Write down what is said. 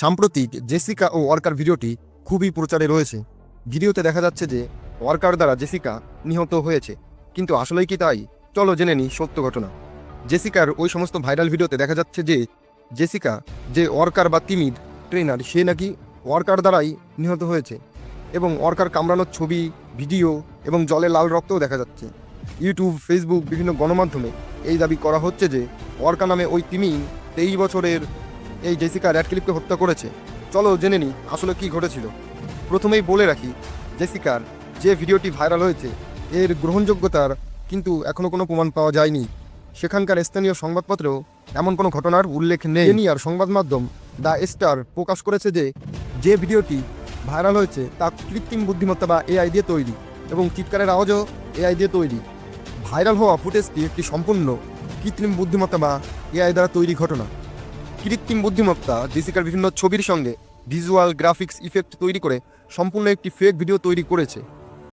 সাম্প্রতিক জেসিকা ও ওয়ার্কার ভিডিওটি খুবই প্রচারে রয়েছে। ভিডিওতে দেখা যাচ্ছে যে ওয়ার্কার দ্বারা জেসিকা নিহত হয়েছে। কিন্তু আসলেই কি তাই? চলো জেনে নিই সত্য ঘটনা। জেসিকার ওই সমস্ত ভাইরাল ভিডিওতে দেখা যাচ্ছে যে জেসিকা, যে ওয়ার্কার বা তিমির ট্রেনার সে নাকি ওয়ার্কার দ্বারাই নিহত হয়েছে এবং ওয়ার্কার কামড়ানোর ছবি, ভিডিও এবং জলে লাল রক্তও দেখা যাচ্ছে। ইউটিউব, ফেসবুক, বিভিন্ন গণমাধ্যমে এই দাবি করা হচ্ছে যে ওয়ার্কার নামে ওই তিমি তেইশ বছরের এই জেসিকা র্যাডক্লিপকে হত্যা করেছে। চলো জেনে নিই আসলে কি ঘটেছিল। প্রথমেই বলে রাখি, জেসিকার যে ভিডিওটি ভাইরাল হয়েছে, এর গ্রহণযোগ্যতার কিন্তু এখনও কোনো প্রমাণ পাওয়া যায়নি। সেখানকার স্থানীয় সংবাদপত্রেও এমন কোনো ঘটনার উল্লেখ নেই। আর সংবাদ মাধ্যম দ্য স্টার প্রকাশ করেছে যে যে ভিডিওটি ভাইরাল হয়েছে তা কৃত্রিম বুদ্ধিমত্তা বা এআই দিয়ে তৈরি এবং চিৎকারের আওয়াজও এআই দিয়ে তৈরি। ভাইরাল হওয়া ফুটেজটি একটি সম্পূর্ণ কৃত্রিম বুদ্ধিমত্তা বা এআই দ্বারা তৈরি ঘটনা। কৃত্রিম বুদ্ধিমত্তা জেসিকার বিভিন্ন ছবির সঙ্গে ভিজুয়াল গ্রাফিক্স ইফেক্ট তৈরি করে সম্পূর্ণ একটি ফেক ভিডিও তৈরি করেছে।